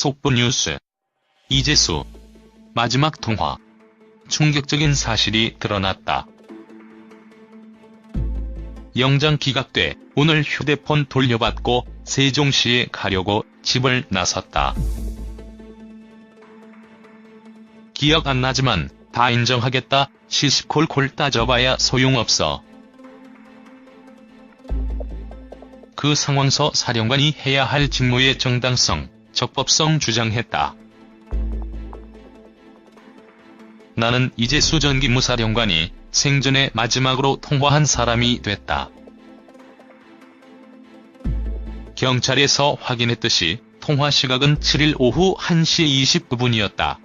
속보 뉴스. 이재수. 마지막 통화. 충격적인 사실이 드러났다. 영장 기각돼 오늘 휴대폰 돌려받고 세종시에 가려고 집을 나섰다. 기억 안 나지만 다 인정하겠다. 시시콜콜 따져봐야 소용없어. 그 상황서 사령관이 해야 할 직무의 정당성, 적법성 주장했다. 나는 이제수 전 기무사령관이 생전에 마지막으로 통화한 사람이 됐다. 경찰에서 확인했듯이 통화 시각은 7일 오후 1시 29분이었다.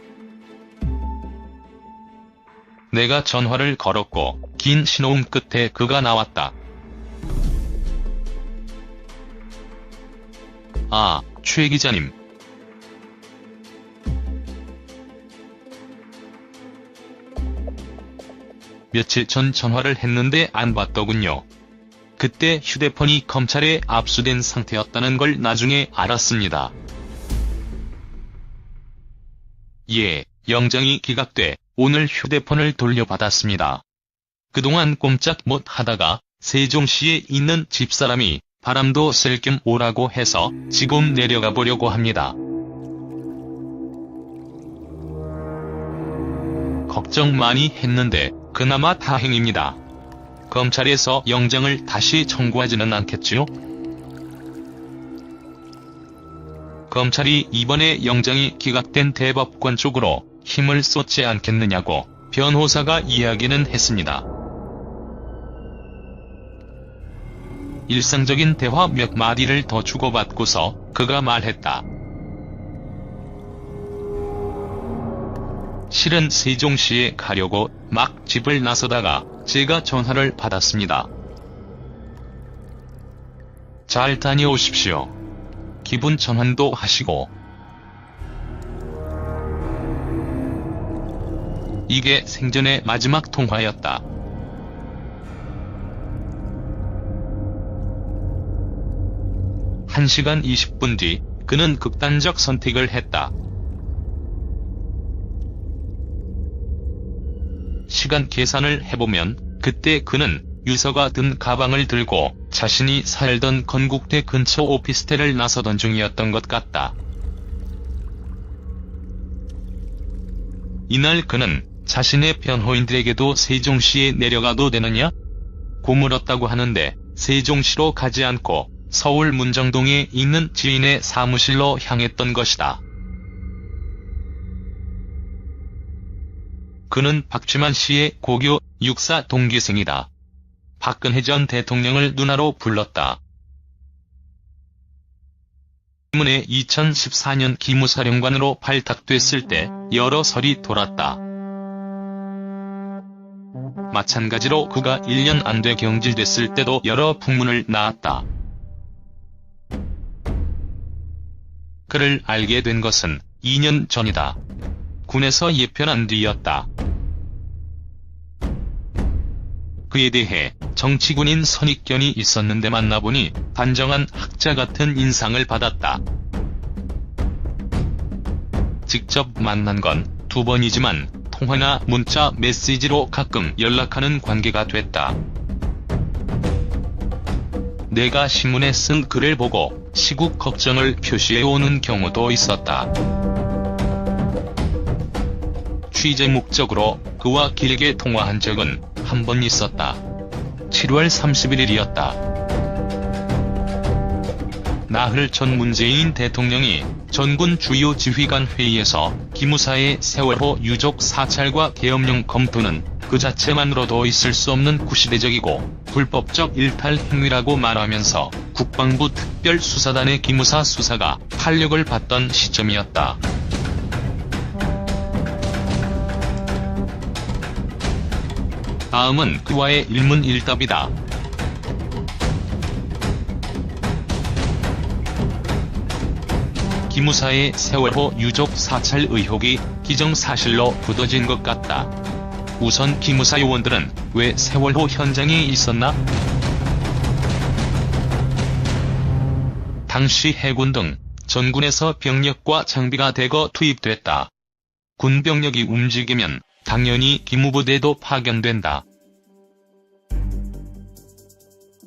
내가 전화를 걸었고 긴 신호음 끝에 그가 나왔다. 아, 최 기자님. 며칠 전 전화를 했는데 안 받더군요. 그때 휴대폰이 검찰에 압수된 상태였다는 걸 나중에 알았습니다. 예, 영장이 기각돼 오늘 휴대폰을 돌려받았습니다. 그동안 꼼짝 못 하다가 세종시에 있는 집사람이 바람도 쐴 겸 오라고 해서 지금 내려가 보려고 합니다. 걱정 많이 했는데 그나마 다행입니다. 검찰에서 영장을 다시 청구하지는 않겠지요? 검찰이 이번에 영장이 기각된 대법관 쪽으로 힘을 쏟지 않겠느냐고 변호사가 이야기는 했습니다. 일상적인 대화 몇 마디를 더 주고받고서 그가 말했다. 실은 세종시에 가려고 막 집을 나서다가 제가 전화를 받았습니다. 잘 다녀오십시오. 기분 전환도 하시고. 이게 생전의 마지막 통화였다. 한시간 20분 뒤 그는 극단적 선택을 했다. 시간 계산을 해보면 그때 그는 유서가 든 가방을 들고 자신이 살던 건국대 근처 오피스텔을 나서던 중이었던 것 같다. 이날 그는 자신의 변호인들에게도 세종시에 내려가도 되느냐? 고물었다고 하는데 세종시로 가지 않고 서울 문정동에 있는 지인의 사무실로 향했던 것이다. 그는 박쥐만 씨의 고교 육사 동기생이다. 박근혜 전 대통령을 누나로 불렀다. 때문에 2014년 기무사령관으로 발탁됐을 때 여러 설이 돌았다. 마찬가지로 그가 1년 안 돼 경질됐을 때도 여러 풍문을 낳았다. 그를 알게 된 것은 2년 전이다. 군에서 예편한 뒤였다. 그에 대해 정치군인 선입견이 있었는데 만나보니 단정한 학자 같은 인상을 받았다. 직접 만난 건 두 번이지만 통화나 문자 메시지로 가끔 연락하는 관계가 됐다. 내가 신문에 쓴 글을 보고 시국 걱정을 표시해오는 경우도 있었다. 취재 목적으로 그와 길게 통화한 적은 한 번 있었다. 7월 31일이었다. 나흘 전 문재인 대통령이 전군 주요 지휘관 회의에서 기무사의 세월호 유족 사찰과 계엄령 검토는 그 자체만으로도 있을 수 없는 구시대적이고 불법적 일탈 행위라고 말하면서 국방부 특별수사단의 기무사 수사가 탄력을 받던 시점이었다. 다음은 그와의 일문일답이다. 기무사의 세월호 유족 사찰 의혹이 기정사실로 굳어진 것 같다. 우선 기무사 요원들은 왜 세월호 현장에 있었나? 당시 해군 등 전군에서 병력과 장비가 대거 투입됐다. 군 병력이 움직이면 당연히 기무부대도 파견된다.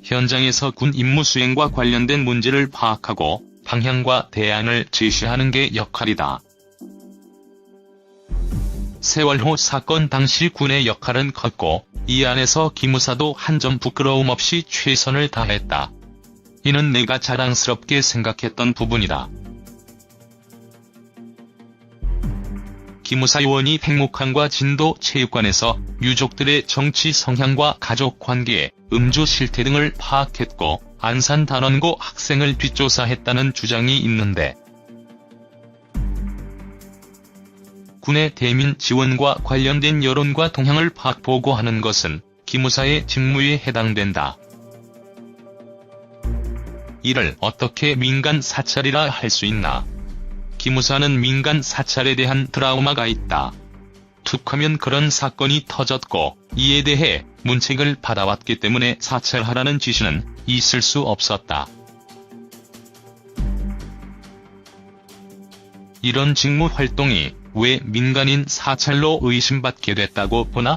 현장에서 군 임무 수행과 관련된 문제를 파악하고 방향과 대안을 제시하는 게 역할이다. 세월호 사건 당시 군의 역할은 컸고 이 안에서 기무사도 한 점 부끄러움 없이 최선을 다했다. 이는 내가 자랑스럽게 생각했던 부분이다. 기무사 요원이 백목항과 진도 체육관에서 유족들의 정치 성향과 가족 관계, 음주 실태 등을 파악했고 안산 단원고 학생을 뒷조사했다는 주장이 있는데 군의 대민 지원과 관련된 여론과 동향을 파악 보고하는 것은 기무사의 직무에 해당된다. 이를 어떻게 민간 사찰이라 할 수 있나? 기무사는 민간 사찰에 대한 트라우마가 있다. 툭하면 그런 사건이 터졌고 이에 대해 문책을 받아왔기 때문에 사찰하라는 지시는 있을 수 없었다. 이런 직무 활동이 왜 민간인 사찰로 의심받게 됐다고 보나?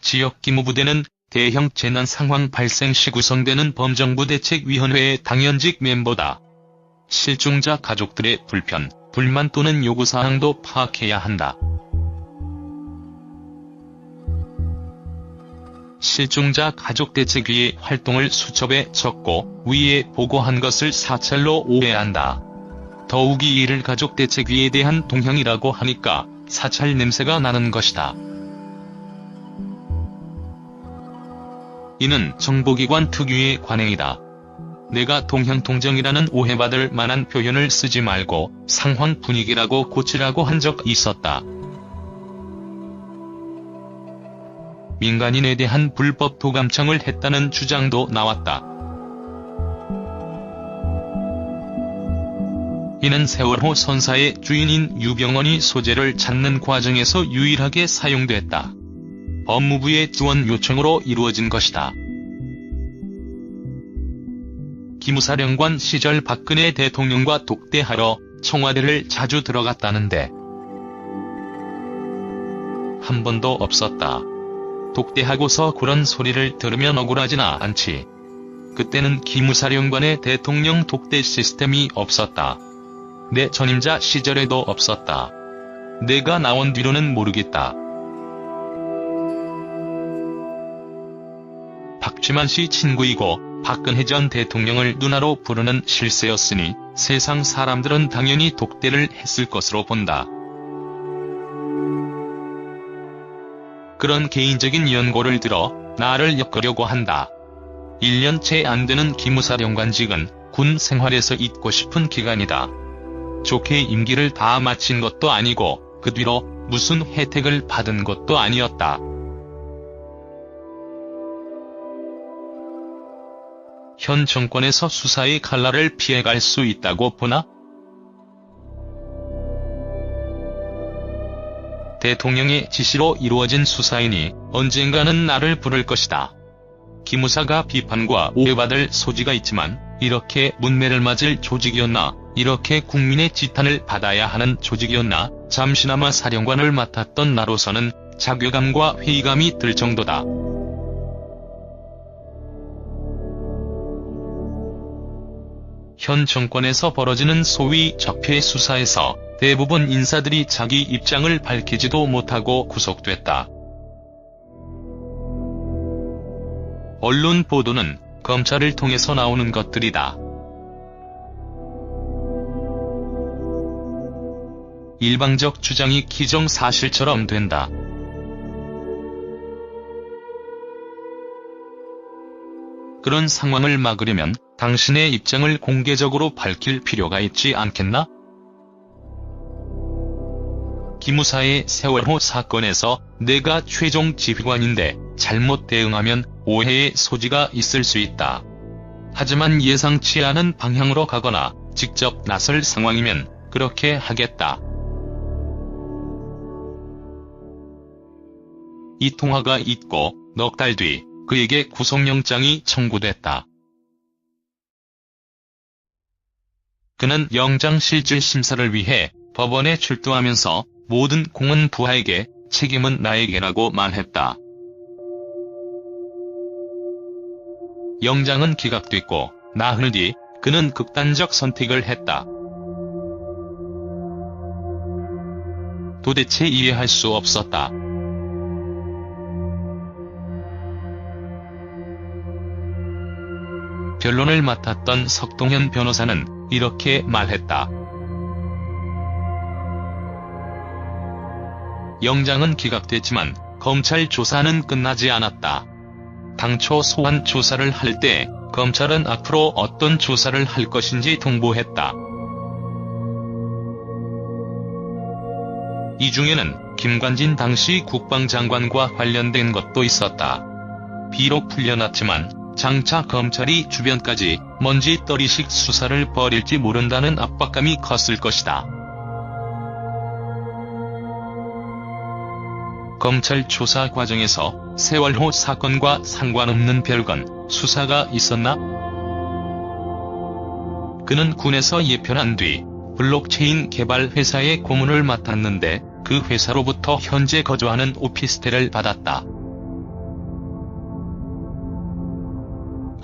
지역기무부대는 대형 재난 상황 발생 시 구성되는 범정부 대책위원회의 당연직 멤버다. 실종자 가족들의 불편, 불만 또는 요구사항도 파악해야 한다. 실종자 가족대책위의 활동을 수첩에 적고 위에 보고한 것을 사찰로 오해한다. 더욱이 이를 가족대책위에 대한 동향이라고 하니까 사찰 냄새가 나는 것이다. 이는 정보기관 특유의 관행이다. 내가 동향동정이라는 오해받을 만한 표현을 쓰지 말고 상황 분위기라고 고치라고 한 적 있었다. 민간인에 대한 불법 도감청을 했다는 주장도 나왔다. 이는 세월호 선사의 주인인 유병원이 소재를 찾는 과정에서 유일하게 사용됐다. 법무부의 지원 요청으로 이루어진 것이다. 기무사령관 시절 박근혜 대통령과 독대하러 청와대를 자주 들어갔다는데 한 번도 없었다. 독대하고서 그런 소리를 들으면 억울하지나 않지. 그때는 기무사령관의 대통령 독대 시스템이 없었다. 내 전임자 시절에도 없었다. 내가 나온 뒤로는 모르겠다. 박쥐만 씨 친구이고 박근혜 전 대통령을 누나로 부르는 실세였으니 세상 사람들은 당연히 독대를 했을 것으로 본다. 그런 개인적인 연고를 들어 나를 엮으려고 한다. 1년 채 안 되는 기무사령관직은 군 생활에서 잊고 싶은 기간이다. 좋게 임기를 다 마친 것도 아니고 그 뒤로 무슨 혜택을 받은 것도 아니었다. 현 정권에서 수사의 칼날을 피해갈 수 있다고 보나? 대통령의 지시로 이루어진 수사이니 언젠가는 나를 부를 것이다. 기무사가 비판과 오해받을 소지가 있지만 이렇게 문매를 맞을 조직이었나 이렇게 국민의 지탄을 받아야 하는 조직이었나 잠시나마 사령관을 맡았던 나로서는 자괴감과 회의감이 들 정도다. 현 정권에서 벌어지는 소위 적폐 수사에서 대부분 인사들이 자기 입장을 밝히지도 못하고 구속됐다. 언론 보도는 검찰을 통해서 나오는 것들이다. 일방적 주장이 기정사실처럼 된다. 그런 상황을 막으려면 당신의 입장을 공개적으로 밝힐 필요가 있지 않겠나? 기무사의 세월호 사건에서 내가 최종 지휘관인데 잘못 대응하면 오해의 소지가 있을 수 있다. 하지만 예상치 않은 방향으로 가거나 직접 나설 상황이면 그렇게 하겠다. 이 통화가 있고 넉 달 뒤 그에게 구속영장이 청구됐다. 그는 영장실질 심사를 위해 법원에 출두하면서 모든 공은 부하에게 책임은 나에게라고 말했다. 영장은 기각됐고 나흘 뒤 그는 극단적 선택을 했다. 도대체 이해할 수 없었다. 변론을 맡았던 석동현 변호사는 이렇게 말했다. 영장은 기각됐지만 검찰 조사는 끝나지 않았다. 당초 소환 조사를 할 때 검찰은 앞으로 어떤 조사를 할 것인지 통보했다. 이 중에는 김관진 당시 국방장관과 관련된 것도 있었다. 비록 풀려났지만 장차 검찰이 주변까지 먼지떨이식 수사를 벌일지 모른다는 압박감이 컸을 것이다. 검찰 조사 과정에서 세월호 사건과 상관없는 별건 수사가 있었나? 그는 군에서 예편한 뒤 블록체인 개발 회사의 고문을 맡았는데 그 회사로부터 현재 거주하는 오피스텔을 받았다.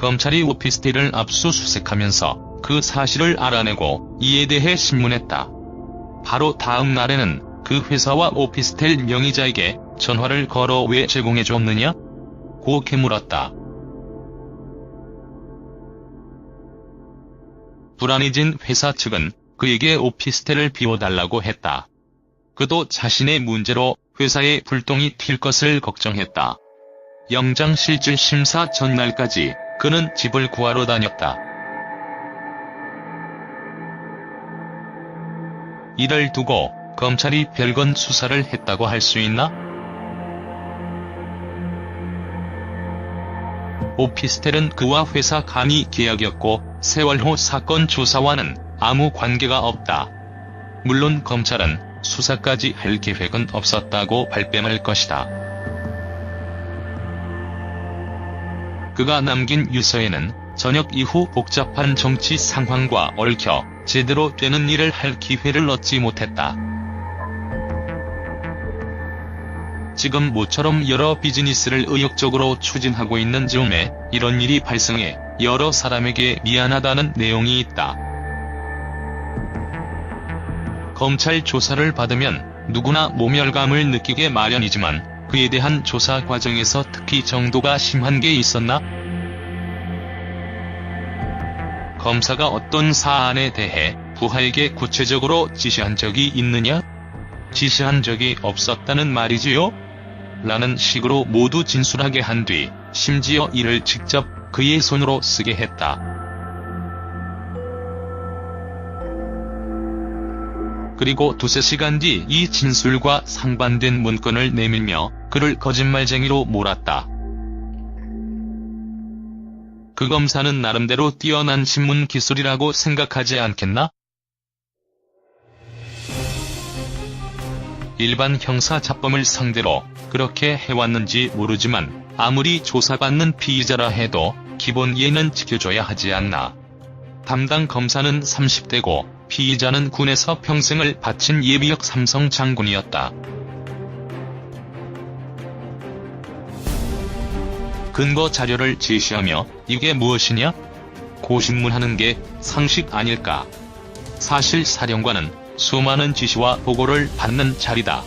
검찰이 오피스텔을 압수수색하면서 그 사실을 알아내고 이에 대해 신문했다. 바로 다음 날에는 그 회사와 오피스텔 명의자에게 전화를 걸어 왜 제공해줬느냐? 고게 물었다. 불안해진 회사 측은 그에게 오피스텔을 비워달라고 했다. 그도 자신의 문제로 회사에 불똥이 튈 것을 걱정했다. 영장실질 심사 전날까지 그는 집을 구하러 다녔다. 이를 두고 검찰이 별건 수사를 했다고 할 수 있나? 오피스텔은 그와 회사 간이 계약이었고 세월호 사건 조사와는 아무 관계가 없다. 물론 검찰은 수사까지 할 계획은 없었다고 발뺌할 것이다. 그가 남긴 유서에는 저녁 이후 복잡한 정치 상황과 얽혀 제대로 되는 일을 할 기회를 얻지 못했다. 지금 모처럼 여러 비즈니스를 의욕적으로 추진하고 있는 즈음에 이런 일이 발생해 여러 사람에게 미안하다는 내용이 있다. 검찰 조사를 받으면 누구나 모멸감을 느끼게 마련이지만 그에 대한 조사 과정에서 특히 정도가 심한 게 있었나? 검사가 어떤 사안에 대해 부하에게 구체적으로 지시한 적이 있느냐? 지시한 적이 없었다는 말이지요? 라는 식으로 모두 진술하게 한 뒤 심지어 이를 직접 그의 손으로 쓰게 했다. 그리고 두세 시간 뒤 이 진술과 상반된 문건을 내밀며 그를 거짓말쟁이로 몰았다. 그 검사는 나름대로 뛰어난 신문 기술이라고 생각하지 않겠나? 일반 형사 잡범을 상대로 그렇게 해왔는지 모르지만 아무리 조사받는 피의자라 해도 기본 예는 지켜줘야 하지 않나. 담당 검사는 30대고 피의자는 군에서 평생을 바친 예비역 삼성 장군이었다. 근거 자료를 제시하며 이게 무엇이냐? 고신문하는 게 상식 아닐까? 사실 사령관은 수많은 지시와 보고를 받는 자리다.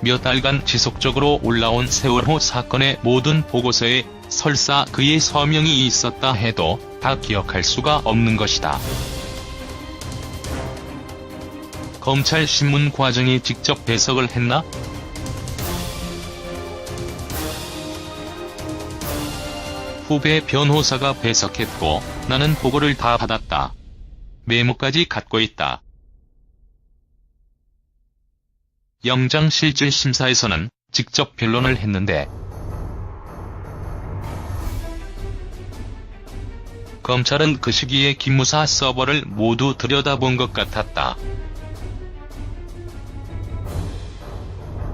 몇 달간 지속적으로 올라온 세월호 사건의 모든 보고서에 설사 그의 서명이 있었다 해도 다 기억할 수가 없는 것이다. 검찰 신문 과정이 직접 배석을 했나? 후배 변호사가 배석했고 나는 보고를 다 받았다. 메모까지 갖고 있다. 영장실질 심사에서는 직접 변론을 했는데 검찰은 그 시기에 김무사 서버를 모두 들여다본 것 같았다.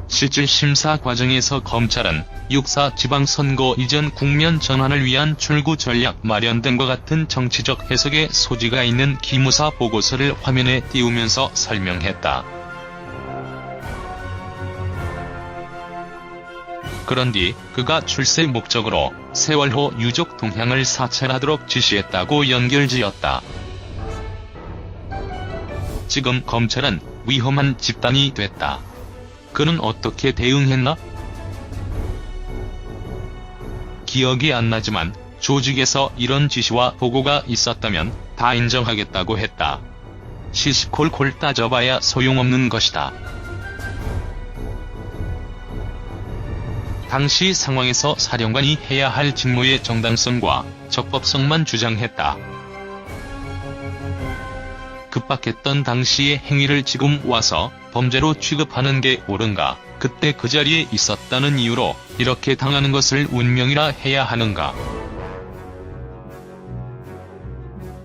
실질 심사 과정에서 검찰은 육사 지방선거 이전 국면 전환을 위한 출구 전략 마련 등과 같은 정치적 해석의 소지가 있는 기무사 보고서를 화면에 띄우면서 설명했다. 그런 뒤 그가 출세 목적으로 세월호 유족 동향을 사찰하도록 지시했다고 연결지었다. 지금 검찰은 위험한 집단이 됐다. 그는 어떻게 대응했나? 기억이 안 나지만 조직에서 이런 지시와 보고가 있었다면 다 인정하겠다고 했다. 시시콜콜 따져봐야 소용없는 것이다. 당시 상황에서 사령관이 해야 할 직무의 정당성과 적법성만 주장했다. 급박했던 당시의 행위를 지금 와서 범죄로 취급하는 게 옳은가? 그때 그 자리에 있었다는 이유로 이렇게 당하는 것을 운명이라 해야 하는가?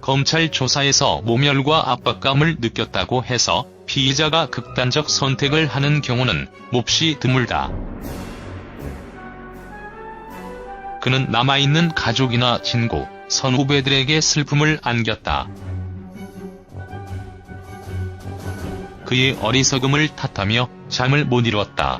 검찰 조사에서 모멸과 압박감을 느꼈다고 해서 피의자가 극단적 선택을 하는 경우는 몹시 드물다. 그는 남아있는 가족이나 친구, 선후배들에게 슬픔을 안겼다. 그의 어리석음을 탓하며 잠을 못 이뤘다.